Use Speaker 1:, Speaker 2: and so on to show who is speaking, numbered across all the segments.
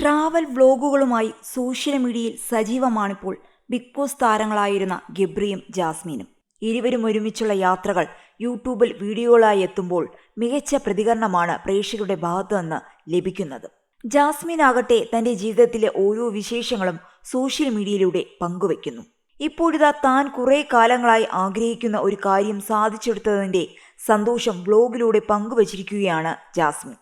Speaker 1: Travel വ്ലോഗുകളുമായി social മീഡിയയിൽ സജീവമാണിപ്പോൾ big boss താരങ്ങളായിരുന്ന ഗബ്രിയും ജാസ്മിനും. ഇരുവരും ഒരുമിച്ചുള്ള യാത്രകൾ യൂട്യൂബിൽ വീഡിയോകളായി എത്തുമ്പോൾ മികച്ച പ്രതികരണമാണ് പ്രേക്ഷകരുടെ ഭാഗത്തുനിന്ന് ലഭിക്കുന്നത്. ജാസ്മിൻ ആകട്ടെ തന്റെ ജീവിതത്തിലെ ഓരോ വിശേഷങ്ങളും സോഷ്യൽ മീഡിയയിലൂടെ പങ്കുവെക്കുന്നു ഇപ്പോഴിതാ താൻ കുറെ കാലങ്ങളായി ആഗ്രഹിക്കുന്ന ഒരു കാര്യം സാധിച്ചെടുത്തതിന്റെ സന്തോഷം വ്ലോഗിലൂടെ പങ്കുവച്ചിരിക്കുകയാണ് ജാസ്മിൻ.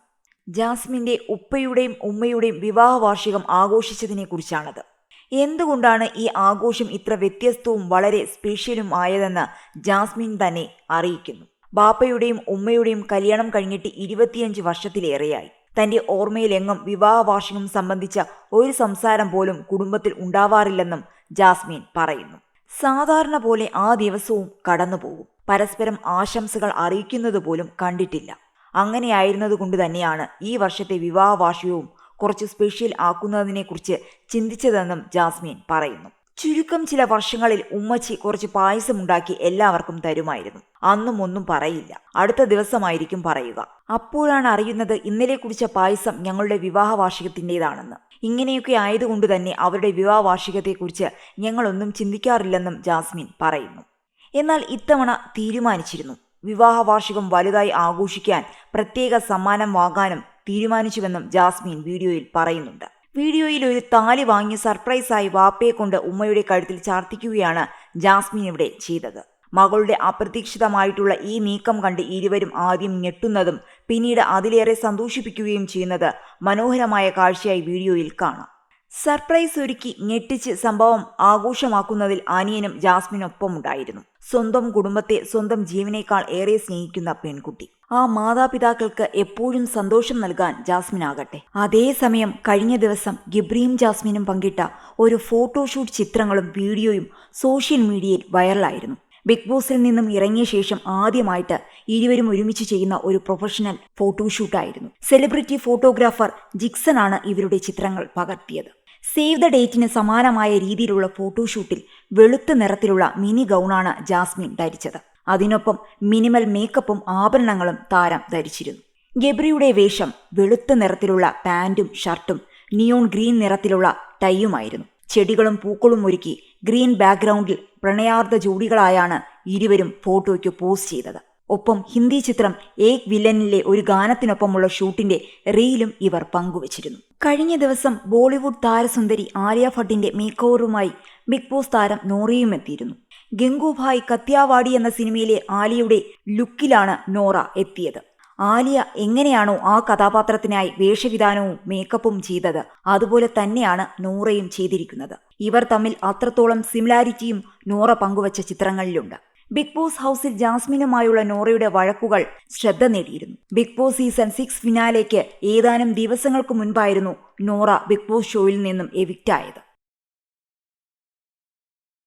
Speaker 1: ജാസ്മിന്റെ ഉപ്പയുടെയും ഉമ്മയുടെയും വിവാഹ വാർഷികം ആഘോഷിച്ചതിനെ കുറിച്ചാണത് എന്തുകൊണ്ടാണ് ഈ ആഘോഷം ഇത്ര വ്യത്യസ്തവും വളരെ സ്പെഷ്യലും ആയതെന്ന് ജാസ്മിൻ തന്നെ അറിയിക്കുന്നു. ബാപ്പയുടെയും ഉമ്മയുടെയും കല്യാണം കഴിഞ്ഞിട്ട് ഇരുപത്തിയഞ്ച് വർഷത്തിലേറെയായി. തന്റെ ഓർമ്മയിലെങ്ങും വിവാഹ വാർഷികം സംബന്ധിച്ച ഒരു സംസാരം പോലും കുടുംബത്തിൽ ഉണ്ടാവാറില്ലെന്നും ജാസ്മിൻ പറയുന്നു. സാധാരണ പോലെ ആ ദിവസവും കടന്നുപോകും. പരസ്പരം ആശംസകൾ അറിയിക്കുന്നത് പോലും കണ്ടിട്ടില്ല. അങ്ങനെയായിരുന്നതുകൊണ്ട് തന്നെയാണ് ഈ വർഷത്തെ വിവാഹ വാർഷികവും കുറച്ച് സ്പെഷ്യൽ ആക്കുന്നതിനെക്കുറിച്ച് ചിന്തിച്ചതെന്നും ജാസ്മിൻ പറയുന്നു. ചുരുക്കം ചില വർഷങ്ങളിൽ ഉമ്മച്ചി കുറച്ച് പായസമുണ്ടാക്കി എല്ലാവർക്കും തരുമായിരുന്നു. അന്നും ഒന്നും പറയില്ല. അടുത്ത ദിവസമായിരിക്കും പറയുക. അപ്പോഴാണ് അറിയുന്നത് ഇന്നലെ കുടിച്ച പായസം ഞങ്ങളുടെ വിവാഹ വാർഷികത്തിന്റെതാണെന്ന് ഇങ്ങനെയൊക്കെ ആയതുകൊണ്ട് തന്നെ അവരുടെ വിവാഹ വാർഷികത്തെക്കുറിച്ച് ഞങ്ങളൊന്നും ചിന്തിക്കാറില്ലെന്നും ജാസ്മിൻ പറയുന്നു. എന്നാൽ ഇത്തവണ തീരുമാനിച്ചിരുന്നു. വിവാഹ വാർഷികം വലുതായി ആഘോഷിക്കാൻ പ്രത്യേക സമ്മാനം വാങ്ങാനും തീരുമാനിച്ചുവെന്നും ജാസ്മിൻ വീഡിയോയിൽ പറയുന്നുണ്ട്. വീഡിയോയിൽ ഒരു താലി വാങ്ങി സർപ്രൈസായി വാപ്പയെ കൊണ്ട് ഉമ്മയുടെ കഴുത്തിൽ ചാർത്തിക്കുകയാണ് ജാസ്മിൻ ഇവിടെ ചെയ്തത്. മകളുടെ അപ്രതീക്ഷിതമായിട്ടുള്ള ഈ നീക്കം കണ്ട് ഇരുവരും ആദ്യം ഞെട്ടുന്നതും പിന്നീട് അതിലേറെ സന്തോഷിപ്പിക്കുകയും ചെയ്യുന്നത് മനോഹരമായ കാഴ്ചയായി വീഡിയോയിൽ കാണാം. സർപ്രൈസ് ഒരുക്കി ഞെട്ടിച്ച് സംഭവം ആഘോഷമാക്കുന്നതിൽ അനിയനും ജാസ്മിനൊപ്പമുണ്ടായിരുന്നു. സ്വന്തം കുടുംബത്തെ സ്വന്തം ജീവനേക്കാൾ ഏറെ സ്നേഹിക്കുന്ന പെൺകുട്ടി. ആ മാതാപിതാക്കൾക്ക് എപ്പോഴും സന്തോഷം നൽകാൻ ജാസ്മിൻ ആകട്ടെ അതേസമയം കഴിഞ്ഞ ദിവസം ഗിബ്രിയും ജാസ്മിനും പങ്കിട്ട ഒരു ഫോട്ടോഷൂട്ട് ചിത്രങ്ങളും വീഡിയോയും സോഷ്യൽ മീഡിയയിൽ വൈറലായിരുന്നു. ബിഗ് ബോസിൽ നിന്നും ഇറങ്ങിയ ശേഷം ആദ്യമായിട്ട് ഇരുവരും ഒരുമിച്ച് ചെയ്യുന്ന ഒരു പ്രൊഫഷണൽ ഫോട്ടോഷൂട്ടായിരുന്നു. സെലിബ്രിറ്റി ഫോട്ടോഗ്രാഫർ ജിക്സൺ ആണ് ഇവരുടെ ചിത്രങ്ങൾ പകർത്തിയത്. സേവ് ദ ഡേറ്റിന് സമാനമായ രീതിയിലുള്ള ഫോട്ടോഷൂട്ടിൽ വെളുത്ത നിറത്തിലുള്ള മിനി ഗൗണാണ് ജാസ്മിൻ ധരിച്ചത്. അതിനൊപ്പം മിനിമൽ മേക്കപ്പും ആഭരണങ്ങളും താരം ധരിച്ചിരുന്നു. ഗബ്രിയുടെ വേഷം വെളുത്ത നിറത്തിലുള്ള പാന്റും ഷർട്ടും നിയോൺ ഗ്രീൻ നിറത്തിലുള്ള ടൈയുമായിരുന്നു. ചെടികളും പൂക്കളും ഒരുക്കി ഗ്രീൻ ബാക്ക്ഗ്രൗണ്ടിൽ പ്രണയാർദ്ധ ജോഡികളായാണ് ഇരുവരും ഫോട്ടോയ്ക്ക് പോസ്റ്റ് ചെയ്തത്. ഒപ്പം ഹിന്ദി ചിത്രം ഏക് വില്ലനിലെ ഒരു ഗാനത്തിനൊപ്പമുള്ള ഷൂട്ടിന്റെ റീലും ഇവർ പങ്കുവച്ചിരുന്നു. കഴിഞ്ഞ ദിവസം ബോളിവുഡ് താരസുന്ദരി ആലിയ ഭട്ടിന്റെ മേക്ക് ഓവറുമായി ബിഗ് ബോസ് താരം നോറയും എത്തിയിരുന്നു. ഗംഗുഭായ് കത്യാവാടി എന്ന സിനിമയിലെ ആലിയുടെ ലുക്കിലാണ് നോറ എത്തിയത്. ആലിയ എങ്ങനെയാണോ ആ കഥാപാത്രത്തിനായി വേഷവിധാനവും മേക്കപ്പും ചെയ്തത് അതുപോലെ തന്നെയാണ് നോറയും ചെയ്തിരിക്കുന്നത്. ഇവർ തമ്മിൽ അത്രത്തോളം സിമിലാരിറ്റിയും നോറ പങ്കുവച്ച ചിത്രങ്ങളിലുണ്ട്. ബിഗ് ബോസ് ഹൗസിൽ ജാസ്മിനുമായുള്ള നോറയുടെ വഴക്കുകൾ ശ്രദ്ധ നേടിയിരുന്നു. ബിഗ് ബോസ് സീസൺ സിക്സ് ഫിനാലേക്ക് ഏതാനും ദിവസങ്ങൾക്ക് മുൻപായിരുന്നു നോറ ബിഗ് ബോസ് ഷോയിൽ നിന്നും എവിക്റ്റായത്.